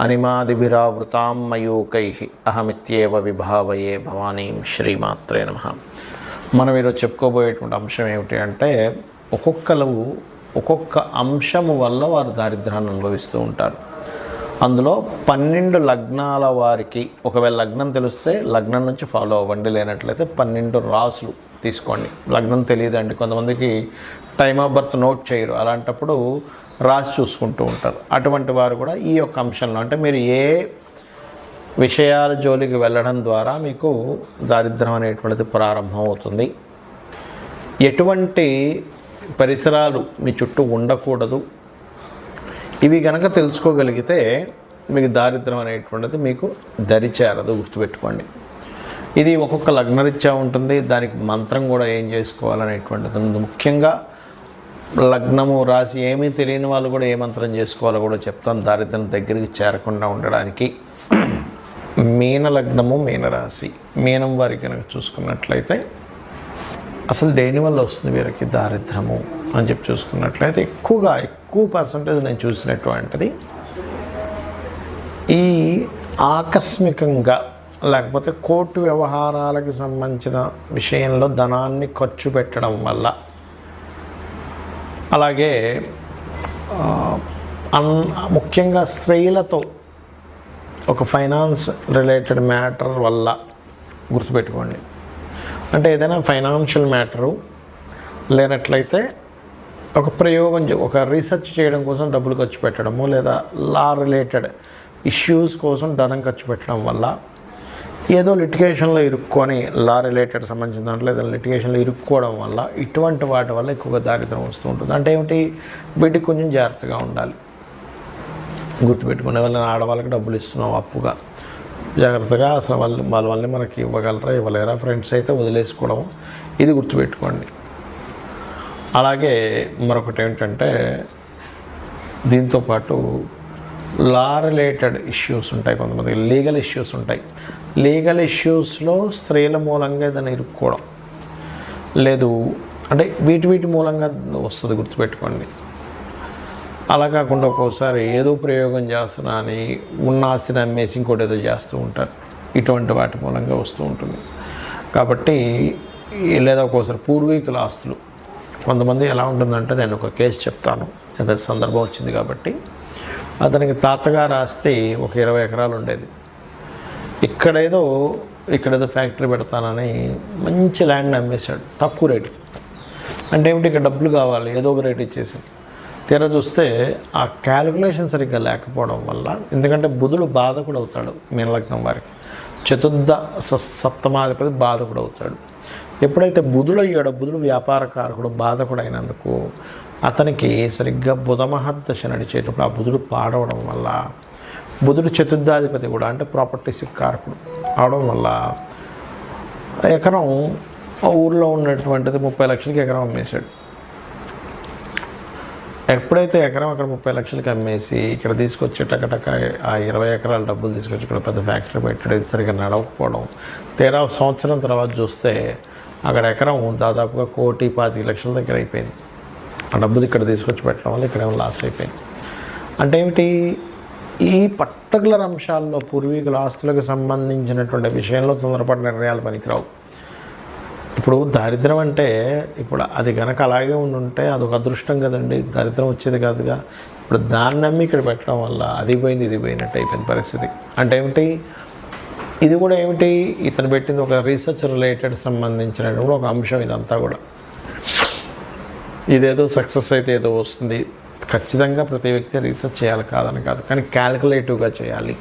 అనిమాదిభిరావృతాం మయూకై అహమిత్యేవ విభావయే భవానీం శ్రీమాత్రే నమ. మనం ఈరోజు చెప్పుకోబోయేటువంటి అంశం ఏమిటి అంటే ఒక్కొక్కరు ఒక్కొక్క అంశము వల్ల వారు దారిద్ర్యాన్ని అనుభవిస్తూ ఉంటారు. అందులో పన్నెండు లగ్నాల వారికి ఒకవేళ లగ్నం తెలిస్తే లగ్నం నుంచి ఫాలో అవ్వండి లేనట్లయితే పన్నెండు రాసులు తీసుకోండి. లగ్నం తెలియదండి. కొంతమందికి టైమ్ ఆఫ్ బర్త్ నోట్ చేయరు. అలాంటప్పుడు రాసి చూసుకుంటూ ఉంటారు. అటువంటి వారు కూడా ఈ యొక్క అంశంలో అంటే మీరు ఏ విషయాల జోలికి వెళ్ళడం ద్వారా మీకు దారిద్ర్యం అనేటువంటిది ప్రారంభం అవుతుంది. ఎటువంటి పరిసరాలు మీ చుట్టూ ఉండకూడదు. ఇవి కనుక తెలుసుకోగలిగితే మీకు దారిద్ర్యం అనేటువంటిది మీకు దరిచేరదు గుర్తుపెట్టుకోండి. ఇది ఒక్కొక్క లగ్నరీత్యా ఉంటుంది. దానికి మంత్రం కూడా ఏం చేసుకోవాలనేటువంటిది. ముఖ్యంగా లగ్నము రాసి ఏమీ తెలియని వాళ్ళు కూడా ఏ మంత్రం చేసుకోవాలో కూడా చెప్తాను. దారిద్రం దగ్గరికి చేరకుండా ఉండడానికి మీన లగ్నము మీనరాశి మీనం వారి కనుక చూసుకున్నట్లయితే అసలు దేనివల్ల వస్తుంది వీరికి దారిద్రము అని చెప్పి చూసుకున్నట్లయితే ఎక్కువగా ఎక్కువ పర్సంటేజ్ నేను చూసినటువంటిది ఈ ఆకస్మికంగా లేకపోతే కోర్టు వ్యవహారాలకు సంబంధించిన విషయంలో ధనాన్ని ఖర్చు పెట్టడం వల్ల అలాగే అన్ ముఖ్యంగా స్త్రీలతో ఒక ఫైనాన్స్ రిలేటెడ్ మ్యాటర్ వల్ల గుర్తుపెట్టుకోండి. అంటే ఏదైనా ఫైనాన్షియల్ మ్యాటరు లేనట్లయితే ఒక ప్రయోగం ఒక రీసెర్చ్ చేయడం కోసం డబ్బులు ఖర్చు పెట్టడము లేదా లా రిలేటెడ్ ఇష్యూస్ కోసం ధనం ఖర్చు పెట్టడం వల్ల ఏదో లిటిగేషన్లో ఇరుక్కొని లా రిలేటెడ్ సంబంధించిన దాంట్లో ఏదైనా లిటిగేషన్లో ఇరుక్కోవడం వల్ల ఇటువంటి వాటి వల్ల ఎక్కువగా దారిద్రం వస్తూ ఉంటుంది. అంటే ఏమిటి? వీటికి కొంచెం జాగ్రత్తగా ఉండాలి. గుర్తుపెట్టుకునే వాళ్ళని ఆడవాళ్ళకి డబ్బులు ఇస్తున్నాం అప్పుగా. జాగ్రత్తగా అసలు వాళ్ళు వాళ్ళ వల్లనే మనకి ఇవ్వగలరా ఇవ్వలేరా? ఫ్రెండ్స్ అయితే వదిలేసుకోవడం ఇది గుర్తుపెట్టుకోండి. అలాగే మరొకటి ఏంటంటే దీంతోపాటు లా రిలేటెడ్ ఇష్యూస్ ఉంటాయి కొంతమంది లీగల్ ఇష్యూస్ ఉంటాయి. లీగల్ ఇష్యూస్లో స్త్రీల మూలంగా ఏదైనా ఇరుక్కోవడం. లేదు అంటే వీటి వీటి మూలంగా వస్తుంది గుర్తుపెట్టుకోండి. అలా కాకుండా ఒక్కోసారి ఏదో ప్రయోగం చేస్తున్నా అని ఉన్న ఆస్తిని అమ్మేసి ఇంకోటి ఏదో చేస్తూ ఉంటారు. ఇటువంటి వాటి మూలంగా వస్తూ ఉంటుంది. కాబట్టి లేదా ఒక్కోసారి పూర్వీకుల ఆస్తులు. కొంతమంది ఎలా ఉంటుందంటే నేను ఒక కేసు చెప్తాను. ఏదో సందర్భం వచ్చింది కాబట్టి. అతనికి తాతగారు ఆస్తి ఒక ఇరవై ఎకరాలు ఉండేది. ఇక్కడేదో ఇక్కడేదో ఫ్యాక్టరీ పెడతానని మంచి ల్యాండ్ అమ్మేశాడు తక్కువ రేటుకి. అంటే ఏమిటి ఇక్కడ డబ్బులు కావాలి ఏదో ఒక రేట్ ఇచ్చేసి తీరా చూస్తే ఆ క్యాలిక్యులేషన్ సరిగ్గా లేకపోవడం వల్ల ఎందుకంటే బుధుడు బాధకుడు అవుతాడు మీనలగ్నం వారికి. చతుర్థ స సప్తమాధిపతి బాధకుడు అవుతాడు. ఎప్పుడైతే బుధుడు అయ్యాడో బుధుడు వ్యాపారకారకుడు బాధకుడు అయినందుకు అతనికి సరిగ్గా బుధమహద్దశ నడిచేటప్పుడు ఆ బుధుడు పాడవడం వల్ల బుధుడు చతుర్థాధిపతి కూడా అంటే ప్రాపర్టీస్ కారకుడు అవడం వల్ల ఎకరం ఆ ఉన్నటువంటిది ముప్పై లక్షలకి ఎకరం అమ్మేశాడు. ఎప్పుడైతే ఎకరం అక్కడ ముప్పై లక్షలకి అమ్మేసి ఇక్కడ తీసుకొచ్చి టకటక ఆ ఇరవై ఎకరాల డబ్బులు తీసుకొచ్చి ఇక్కడ పెద్ద ఫ్యాక్టరీ పెట్టడం సరిగ్గా నడవకపోవడం తీరా సంవత్సరం తర్వాత చూస్తే అక్కడ ఎకరం దాదాపుగా కోటి పాతిక లక్షల దగ్గర అయిపోయింది. ఆ డబ్బులు ఇక్కడ తీసుకొచ్చి పెట్టడం వల్ల ఇక్కడేమో లాస్ అయిపోయింది. అంటే ఏమిటి? ఈ పర్టికులర్ అంశాల్లో పూర్వీకుల ఆస్తులకు సంబంధించినటువంటి విషయంలో తొందరపాటు నిర్ణయాలు పనికిరావు. ఇప్పుడు దారిద్రం అంటే ఇప్పుడు అది కనుక అలాగే ఉండి ఉంటే అదొక అదృష్టం కదండి. దరిద్రం వచ్చేది కాదుగా. ఇప్పుడు దాన్ని నమ్మి ఇక్కడ పెట్టడం వల్ల అది పోయింది ఇది పోయినట్టు అయిపోయింది పరిస్థితి. అంటే ఏమిటి? ఇది కూడా ఏమిటి? ఇతను పెట్టింది ఒక రీసెర్చ్ రిలేటెడ్ సంబంధించినటువంటి కూడా ఒక అంశం ఇదంతా కూడా. ఇదేదో సక్సెస్ అయితే ఏదో వస్తుంది. ఖచ్చితంగా ప్రతి వ్యక్తి రీసెర్చ్ చేయాలి కాదని కాదు కానీ క్యాల్కులేటివ్గా చేయాలి.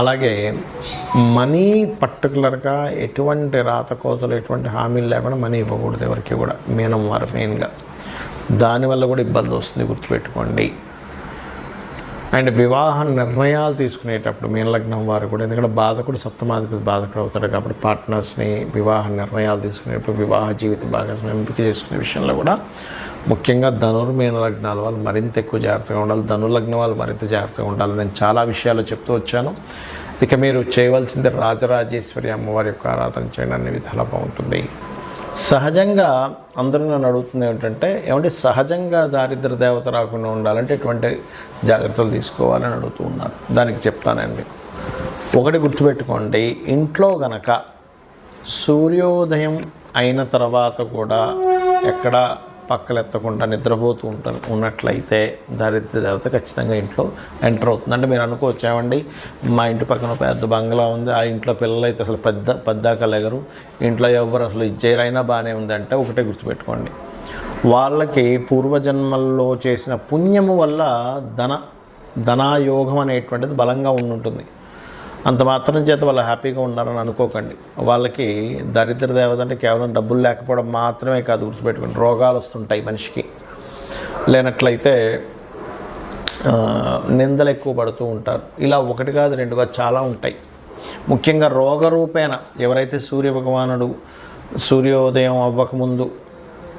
అలాగే మనీ పర్టికులర్గా ఎటువంటి రాతకోతలు ఎటువంటి హామీలు లేకుండా మనీ ఇవ్వకూడదు ఎవరికి కూడా మీనం వారు మెయిన్గా దానివల్ల కూడా ఇబ్బంది వస్తుంది గుర్తుపెట్టుకోండి. అండ్ వివాహ నిర్ణయాలు తీసుకునేటప్పుడు మీనలగ్నం వారు కూడా ఎందుకంటే బాధకుడు సప్తమాధిపతి బాధకుడు అవుతాడు కాబట్టి పార్ట్నర్స్ని వివాహ నిర్ణయాలు తీసుకునేటప్పుడు వివాహ జీవిత భాగస్వామి ఎంపిక చేసుకునే విషయంలో కూడా ముఖ్యంగా ధనుర్మీన లగ్నాల వాళ్ళు మరింత ఎక్కువ జాగ్రత్తగా ఉండాలి. ధనులగ్నం వాళ్ళు మరింత జాగ్రత్తగా ఉండాలి. నేను చాలా విషయాలు చెప్తూ వచ్చాను. ఇక మీరు చేయవలసింది రాజరాజేశ్వరి అమ్మవారి యొక్క ఆరాధన చేయడం. అన్ని విధాలా బాగుంటుంది. సహజంగా అందరూ నన్ను అడుగుతుంది ఏమిటంటే ఏమంటే సహజంగా దారిద్ర దేవత రాకుండా ఉండాలంటే ఎటువంటి జాగ్రత్తలు తీసుకోవాలని అడుగుతూ ఉన్నారు. దానికి చెప్తానండి మీకు. ఒకటి గుర్తుపెట్టుకోండి ఇంట్లో గనక సూర్యోదయం అయిన తర్వాత కూడా ఎక్కడ పక్కలెత్తకుండా నిద్రపోతూ ఉంట ఉన్నట్లయితే దారిద్ర దేవత ఖచ్చితంగా ఇంట్లో ఎంటర్ అవుతుంది. అంటే మీరు అనుకోవచ్చామండి మా ఇంటి పక్కన పెద్ద బంగ్లా ఉంది ఆ ఇంట్లో పిల్లలు అయితే అసలు పెద్ద పెద్దాక లేగరు. ఇంట్లో ఎవరు అసలు ఇచ్చేరైనా బాగానే ఉందంటే ఒకటే గుర్తుపెట్టుకోండి. వాళ్ళకి పూర్వజన్మల్లో చేసిన పుణ్యము వల్ల ధన ధనాయోగం అనేటువంటిది బలంగా ఉండుంటుంది. అంత మాత్రం చేత వాళ్ళు హ్యాపీగా ఉన్నారని అనుకోకండి. వాళ్ళకి దరిద్ర దేవత అంటే కేవలం డబ్బులు లేకపోవడం మాత్రమే కాదు గుర్తుపెట్టుకోండి. రోగాలు వస్తుంటాయి మనిషికి. లేనట్లయితే నిందలు ఎక్కువ పడుతూ ఉంటారు. ఇలా ఒకటి కాదు రెండుగా చాలా ఉంటాయి. ముఖ్యంగా రోగరూపేణ. ఎవరైతే సూర్య భగవానుడు సూర్యోదయం అవ్వకముందు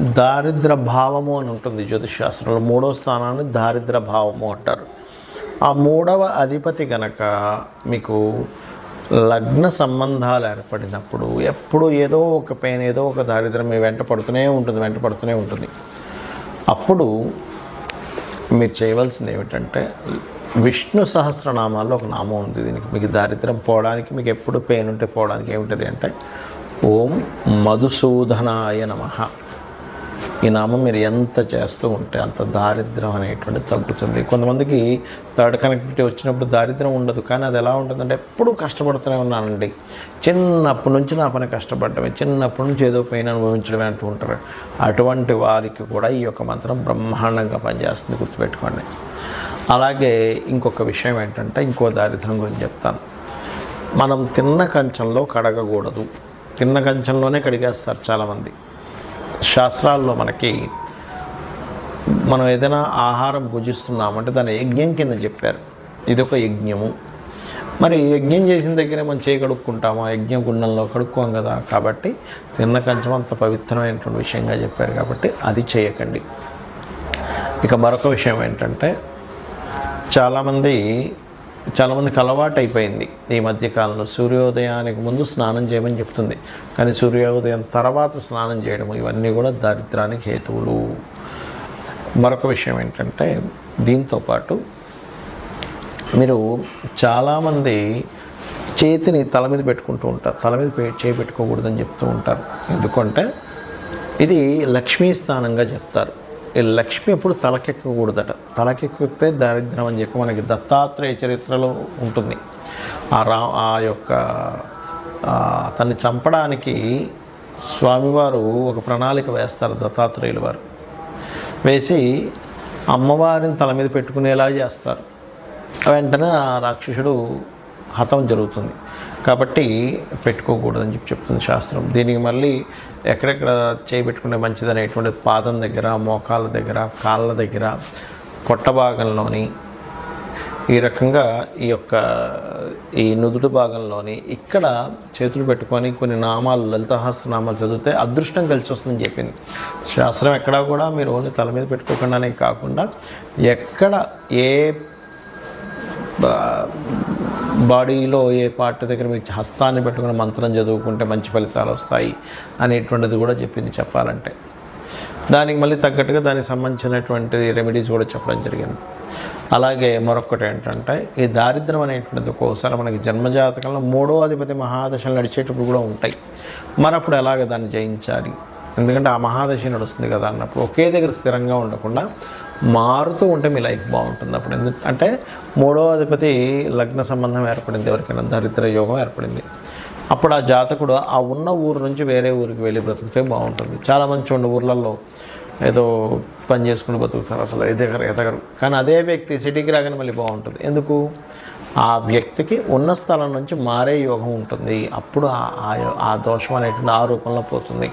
దారిద్ర భావము అని ఉంటుంది జ్యోతిషాస్త్రంలో మూడో స్థానాన్ని దారిద్ర భావము అంటారు. ఆ మూడవ అధిపతి గనక మీకు లగ్న సంబంధాలు ఏర్పడినప్పుడు ఎప్పుడు ఏదో ఒక పెయిన్ ఏదో ఒక దారిద్రం మీ వెంట పడుతూనే ఉంటుంది వెంట పడుతూనే ఉంటుంది. అప్పుడు మీరు చేయవలసింది ఏమిటంటే విష్ణు సహస్రనామాల్లో ఒక నామం ఉంది దీనికి. మీకు దారిద్రం పోవడానికి మీకు ఎప్పుడు పెయిన్ ఉంటే పోవడానికి ఏమిటది అంటే ఓం మధుసూదనాయ నమః. ఈ నామం మీరు ఎంత చేస్తూ ఉంటే అంత దారిద్రం అనేటువంటి తగ్గుతుంది. కొంతమందికి థర్డ్ కనెక్టివిటీ వచ్చినప్పుడు దారిద్రం ఉండదు. కానీ అది ఎలా ఉంటుందంటే ఎప్పుడూ కష్టపడుతూనే ఉన్నానండి. చిన్నప్పటి నుంచి నా పని కష్టపడటమే చిన్నప్పటి నుంచి ఏదో పైన అనుభవించడమే అంటూ ఉంటారు. అటువంటి వారికి కూడా ఈ యొక్క మంత్రం బ్రహ్మాండంగా పనిచేస్తుంది. గుర్తుపెట్టుకోండి. అలాగే ఇంకొక విషయం ఏంటంటే ఇంకో దారిద్రం గురించి చెప్తాను. మనం తిన్న కంచంలో కడగకూడదు. తిన్న కంచంలోనే కడిగేస్తారు చాలామంది. శాస్త్రాల్లో మనకి మనం ఏదైనా ఆహారం భుజిస్తున్నామంటే దాన్ని యజ్ఞం కింద చెప్పారు. ఇది ఒక యజ్ఞము. మరి యజ్ఞం చేసిన దగ్గరే మనం చేయగడుక్కుంటాము ఆ యజ్ఞ గుండంలో కడుక్కోం కదా? కాబట్టి తిన్న కంచం అంత పవిత్రమైనటువంటి విషయంగా చెప్పారు కాబట్టి అది చేయకండి. ఇక మరొక విషయం ఏంటంటే చాలామంది చాలామందికి అలవాటు అయిపోయింది. ఈ మధ్యకాలంలో సూర్యోదయానికి ముందు స్నానం చేయమని చెప్తుంది. కానీ సూర్యోదయం తర్వాత స్నానం చేయడం ఇవన్నీ కూడా దారిద్రానికి హేతువులు. మరొక విషయం ఏంటంటే దీంతో పాటు మీరు చాలామంది చేతిని తల మీద పెట్టుకుంటూ ఉంటారు. తల మీద పే- చేయి పెట్టుకోకూడదని చెప్తూ ఉంటారు. ఎందుకంటే ఇది లక్ష్మీ స్థానంగా చెప్తారు. ఈ లక్ష్మి ఎప్పుడు తలకెక్కకూడదట. తలకెక్కితే దారిద్ర్యం అని చెప్పి మనకి దత్తాత్రేయ చరిత్రలో ఉంటుంది. ఆ రా ఆ యొక్క తన్ని అతన్ని చంపడానికి స్వామివారు ఒక ప్రణాళిక వేస్తారు దత్తాత్రేయుల వారు. వేసి అమ్మవారిని తల మీద పెట్టుకునేలా చేస్తారు. వెంటనే ఆ రాక్షసుడు హతం జరుగుతుంది. కాబట్టి పెట్టుకోకూడదని చెప్పి చెప్తుంది శాస్త్రం. దీనికి మళ్ళీ ఎక్కడెక్కడ చేయబెట్టుకుంటే మంచిది అనేటువంటి పాదం దగ్గర మోకాళ్ళ దగ్గర కాళ్ళ దగ్గర పొట్ట భాగంలోని ఈ రకంగా ఈ యొక్క ఈ నుదుటి భాగంలోని ఇక్కడ చేతులు పెట్టుకొని కొన్ని నామాలు లలితహాస్య నామాలు చదివితే అదృష్టం కలిసి వస్తుందని చెప్పింది. శాస్త్రం ఎక్కడా కూడా మీరు ఓన్లీ తల మీద పెట్టుకోకుండానే కాకుండా ఎక్కడ ఏ బా- బాడీలో ఏ పార్ట్ దగ్గర మీరు హస్తాన్ని పెట్టుకుని మంత్రం చదువుకుంటే మంచి ఫలితాలు వస్తాయి అనేటువంటిది కూడా చెప్పింది చెప్పాలంటే. దానికి మళ్ళీ తగ్గట్టుగా దానికి సంబంధించినటువంటి రెమెడీస్ కూడా చెప్పడం జరిగింది. అలాగే మరొకటి ఏంటంటే ఈ దారిద్రం అనేటువంటిది ఒక్కోసారి మనకి జన్మజాతకంలో మూడో అధిపతి మహాదశలు నడిచేటప్పుడు కూడా ఉంటాయి. మరప్పుడు ఎలాగ దాన్ని జయించాలి? ఎందుకంటే ఆ మహాదశ నడుస్తుంది కదా అన్నప్పుడు ఒకే దగ్గర స్థిరంగా ఉండకుండా మారుతూ ఉంటే మీ లైఫ్ బాగుంటుంది అప్పుడు. ఎందుకు అంటే మూడో అధిపతి లగ్న సంబంధం ఏర్పడింది ఎవరికైనా దరిద్ర యోగం ఏర్పడింది. అప్పుడు ఆ జాతకుడు ఆ ఉన్న ఊరు నుంచి వేరే ఊరికి వెళ్ళి బ్రతికితే బాగుంటుంది. చాలామంది చూడండి ఊర్లలో ఏదో పని చేసుకుని బతుకుతారు అసలు ఎదగరు ఎదగరు. కానీ అదే వ్యక్తి సిటీకి రాగానే మళ్ళీ బాగుంటుంది. ఎందుకు? ఆ వ్యక్తికి ఉన్న స్థలం నుంచి మారే యోగం ఉంటుంది. అప్పుడు ఆ యో- ఆ దోషం అనేటువంటి ఆ రూపంలో పోతుంది.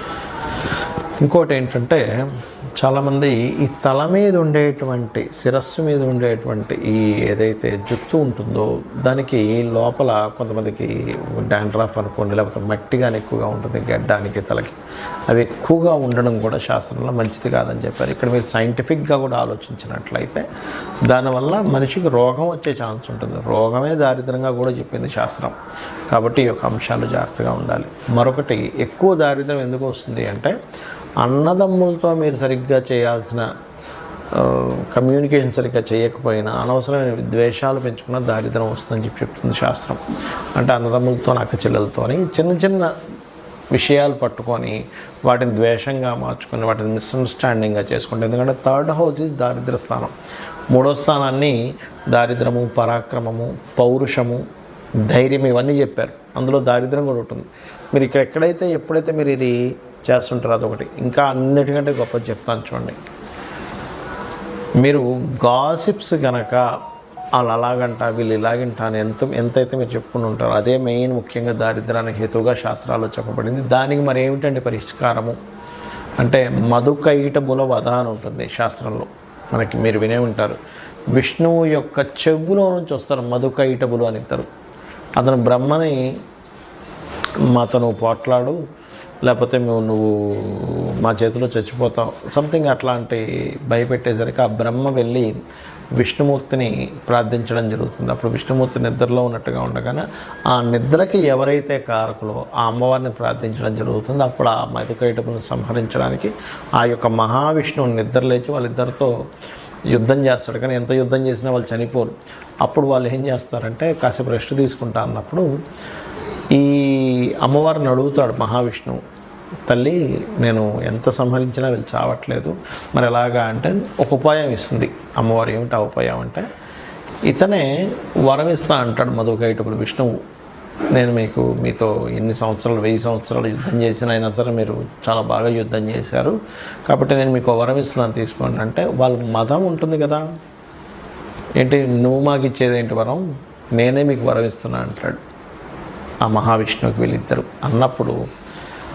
ఇంకోటి ఏంటంటే చాలామంది ఈ తల మీద ఉండేటువంటి శిరస్సు మీద ఉండేటువంటి ఈ ఏదైతే జుత్తు ఉంటుందో దానికి లోపల కొంతమందికి డాండ్రాఫ్ అనుకోండి లేకపోతే మట్టి కానీ ఎక్కువగా ఉంటుంది గడ్డానికి తలకి. అవి ఎక్కువగా ఉండడం కూడా శాస్త్రంలో మంచిది కాదని చెప్పారు. ఇక్కడ మీరు సైంటిఫిక్గా కూడా ఆలోచించినట్లయితే దానివల్ల మనిషికి రోగం వచ్చే ఛాన్స్ ఉంటుంది. రోగమే దారిద్రంగా కూడా చెప్పింది శాస్త్రం. కాబట్టి ఈ యొక్క అంశాలు జాగ్రత్తగా ఉండాలి. మరొకటి ఎక్కువ దారిద్రం ఎందుకు వస్తుంది అంటే అన్నదమ్ములతో మీరు సరిగ్గా చేయాల్సిన కమ్యూనికేషన్ సరిగ్గా చేయకపోయినా అనవసరమైన ద్వేషాలు పెంచుకున్న దారిద్రం వస్తుందని చెప్పి చెప్తుంది శాస్త్రం. అంటే అన్నదమ్ములతో అక్క చెల్లెలతోని చిన్న చిన్న విషయాలు పట్టుకొని వాటిని ద్వేషంగా మార్చుకొని వాటిని మిస్అండర్స్టాండింగ్గా చేసుకుంటే ఎందుకంటే థర్డ్ హౌస్ ఈజ్ దారిద్ర స్థానం. మూడో స్థానాన్ని దారిద్రము పరాక్రమము పౌరుషము ధైర్యం ఇవన్నీ చెప్పారు. అందులో దారిద్రం కూడా ఉంటుంది. మీరు ఇక్కడ ఎక్కడైతే ఎప్పుడైతే మీరు ఇది చేస్తుంటారో అదొకటి. ఇంకా అన్నిటికంటే గొప్ప చెప్తాను చూడండి. మీరు గాసిప్స్ కనుక వాళ్ళు అలాగంట వీళ్ళు ఇలాగంట అని ఎంత ఎంతైతే మీరు చెప్పుకుని ఉంటారో అదే మెయిన్ ముఖ్యంగా దారిద్రానికి హేతువుగా శాస్త్రాల్లో చెప్పబడింది. దానికి మరి ఏమిటండి పరిష్కారము? అంటే మధుకైటబుల వధ అని ఉంటుంది శాస్త్రంలో. మనకి మీరు వినే ఉంటారు. విష్ణువు యొక్క చెవులో నుంచి వస్తారు మధుకైటబులు అని ఇద్దరు. అతను బ్రహ్మని మాతను పోట్లాడు లేకపోతే మేము నువ్వు మా చేతిలో చచ్చిపోతావు సంథింగ్ అట్లాంటి భయపెట్టేసరికి ఆ బ్రహ్మ వెళ్ళి విష్ణుమూర్తిని ప్రార్థించడం జరుగుతుంది. అప్పుడు విష్ణుమూర్తి నిద్రలో ఉన్నట్టుగా ఉండగానే ఆ నిద్రకి ఎవరైతే కారకులో ఆ అమ్మవారిని ప్రార్థించడం జరుగుతుంది అప్పుడు ఆ మధుకైటపులను సంహరించడానికి ఆ యొక్క మహావిష్ణువు నిద్ర లేచి వాళ్ళిద్దరితో యుద్ధం చేస్తాడు. కానీ ఎంత యుద్ధం చేసినా వాళ్ళు చనిపోరు. అప్పుడు వాళ్ళు ఏం చేస్తారంటే కాసేపు రెస్ట్ తీసుకుంటా అన్నప్పుడు ఈ అమ్మవారిని అడుగుతాడు మహావిష్ణువు తల్లి నేను ఎంత సంహరించినా వీళ్ళు చావట్లేదు. మరి ఎలాగా అంటే ఒక ఉపాయం ఇస్తుంది. అమ్మవారు ఏమిటి ఆ ఉపాయం అంటే ఇతనే వరం ఇస్తా అంటాడు మధుకైటప్పుడు విష్ణువు నేను మీకు మీతో ఎన్ని సంవత్సరాలు వెయ్యి సంవత్సరాలు యుద్ధం చేసిన అయినా సరే మీరు చాలా బాగా యుద్ధం చేశారు. కాబట్టి నేను మీకు వరం ఇస్తున్నాను తీసుకోండి అంటే వాళ్ళ మతం ఉంటుంది కదా. ఏంటి నువ్వు మాకు ఇచ్చేది ఏంటి వరం? నేనే మీకు వరం ఇస్తున్నా అంటాడు. ఆ మహావిష్ణువుకి వీళ్ళిద్దరు అన్నప్పుడు